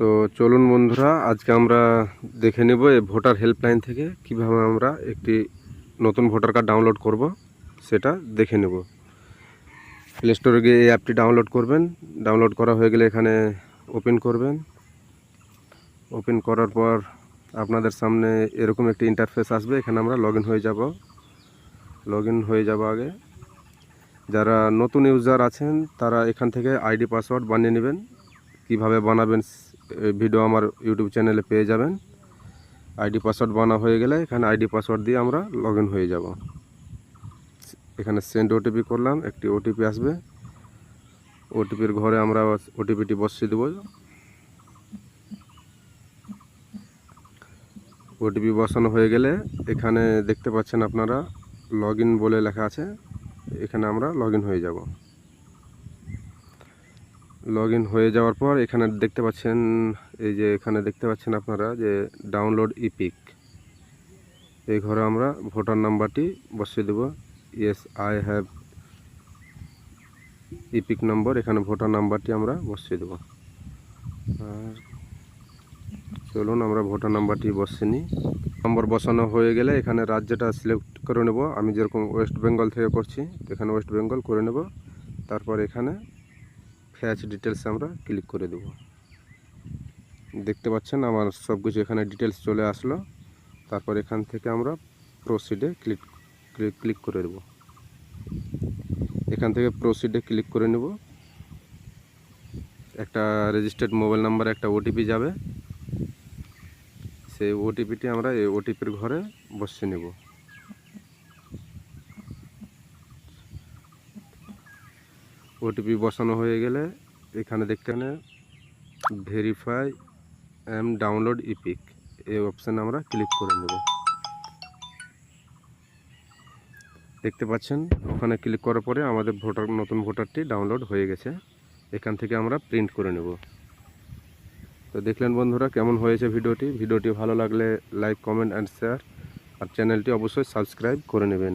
তো চলুন বন্ধুরা, আজকে আমরা দেখে নেব এই ভোটার হেল্পলাইন থেকে কীভাবে আমরা একটি নতুন ভোটার কার্ড ডাউনলোড করব, সেটা দেখে নেব। প্লে স্টোরে গিয়ে এই অ্যাপটি ডাউনলোড করবেন। ডাউনলোড করা হয়ে গেলে এখানে ওপেন করবেন। ওপেন করার পর আপনাদের সামনে এরকম একটি ইন্টারফেস আসবে, এখানে আমরা লগ হয়ে যাব। লগ হয়ে যাব আগে। যারা নতুন ইউজার আছেন, তারা এখান থেকে আইডি পাসওয়ার্ড বানিয়ে নেবেন। কীভাবে বানাবেন ভিডিও আমার ইউটিউব চ্যানেলে পেয়ে যাবেন। আইডি পাসওয়ার্ড বানা হয়ে গেলে এখানে আইডি পাসওয়ার্ড দিয়ে আমরা লগ হয়ে যাব। এখানে সেন্ড ওটিপি করলাম, একটি ওটিপি আসবে। ওটিপির ঘরে আমরা ওটিপিটি বসিয়ে দেবো। ওটিপি বসানো হয়ে গেলে এখানে দেখতে পাচ্ছেন আপনারা লগ বলে লেখা আছে। এখানে আমরা লগ হয়ে যাব। লগ ইন হয়ে যাওয়ার পর এখানে দেখতে পাচ্ছেন, এই যে এখানে দেখতে পাচ্ছেন আপনারা যে ডাউনলোড ইপিক এই ঘরে আমরা ভোটার নাম্বারটি বসিয়ে দেব। Yes I have EPIC number এখানে ভোটার নাম্বারটি আমরা বসিয়ে দেব। আর চলুন আমরা ভোটার নাম্বারটি বসিয়ে নিই। নম্বর বসানো হয়ে গেলে এখানে রাজ্যটা সিলেক্ট করে নেব। আমি যেরকম ওয়েস্ট বেঙ্গল থেকে করছি, এখানে ওয়েস্ট বেঙ্গল করে নেব। তারপর এখানে ফ্যাচ ডিটেলস আমরা ক্লিক করে দেব। দেখতে পাচ্ছেন আমার সব কিছু এখানে ডিটেলস চলে আসলো। তারপর এখান থেকে আমরা প্রসিডে ক্লিক ক্লিক করে দেব। এখান থেকে প্রসিডে ক্লিক করে নেব। একটা রেজিস্টার্ড মোবাইল নাম্বারে একটা ওটিপি যাবে। সেই ওটিপিটি আমরা এই ওটিপির ঘরে বসে নেব। ওটিপি বসানো হয়ে গেলে এখানে দেখতে ভেরিফাই এম ডাউনলোড ইপিক এই অপশানে আমরা ক্লিক করে নেব। দেখতে পাচ্ছেন, ওখানে ক্লিক করার পরে আমাদের ভোটার, নতুন ভোটারটি ডাউনলোড হয়ে গেছে। এখান থেকে আমরা প্রিন্ট করে নেব। তো দেখলেন বন্ধুরা কেমন হয়েছে ভিডিওটি? ভিডিওটি ভালো লাগলে লাইক কমেন্ট অ্যান্ড শেয়ার আর চ্যানেলটি অবশ্যই সাবস্ক্রাইব করে নেবেন।